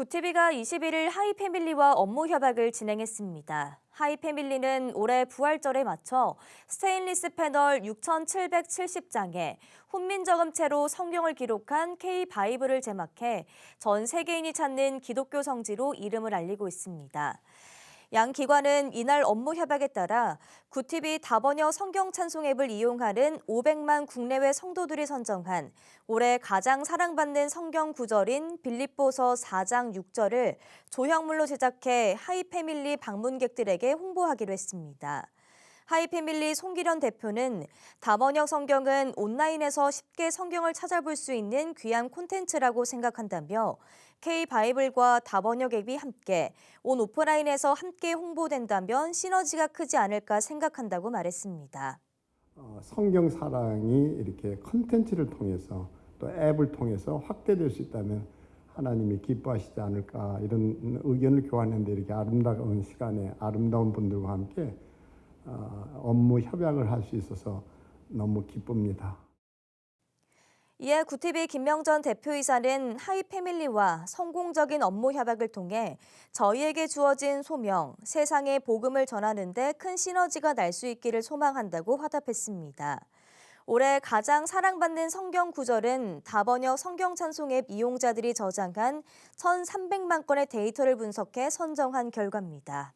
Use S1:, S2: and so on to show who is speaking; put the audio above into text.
S1: 구티비가 21일 하이패밀리와 업무 협약을 진행했습니다. 하이패밀리는 올해 부활절에 맞춰 스테인리스 패널 6,770장에 훈민저금체로 성경을 기록한 K-바이블을 제막해 전 세계인이 찾는 기독교 성지로 이름을 알리고 있습니다. 양 기관은 이날 업무 협약에 따라 구티비 다번역 성경 찬송 앱을 이용하는 500만 국내외 성도들이 선정한 올해 가장 사랑받는 성경 구절인 빌립보서 4장 6절을 조형물로 제작해 하이패밀리 방문객들에게 홍보하기로 했습니다. 하이패밀리 송기련 대표는 다번역 성경은 온라인에서 쉽게 성경을 찾아볼 수 있는 귀한 콘텐츠라고 생각한다며 K-바이블과 다번역 앱이 함께 온 오프라인에서 함께 홍보된다면 시너지가 크지 않을까 생각한다고 말했습니다.
S2: 어, 성경 사랑이 이렇게 컨텐츠를 통해서 또 앱을 통해서 확대될 수 있다면 하나님이 기뻐하시지 않을까 이런 의견을 교환했는데 이렇게 아름다운 시간에 아름다운 분들과 함께 어, 업무 협약을 할 수 있어서 너무 기쁩니다.
S1: 이에 구티비 김명전 대표이사는 하이 패밀리와 성공적인 업무 협약을 통해 저희에게 주어진 소명, 세상에 복음을 전하는 데 큰 시너지가 날 수 있기를 소망한다고 화답했습니다. 올해 가장 사랑받는 성경 구절은 다번역 성경 찬송 앱 이용자들이 저장한 1,300만 건의 데이터를 분석해 선정한 결과입니다.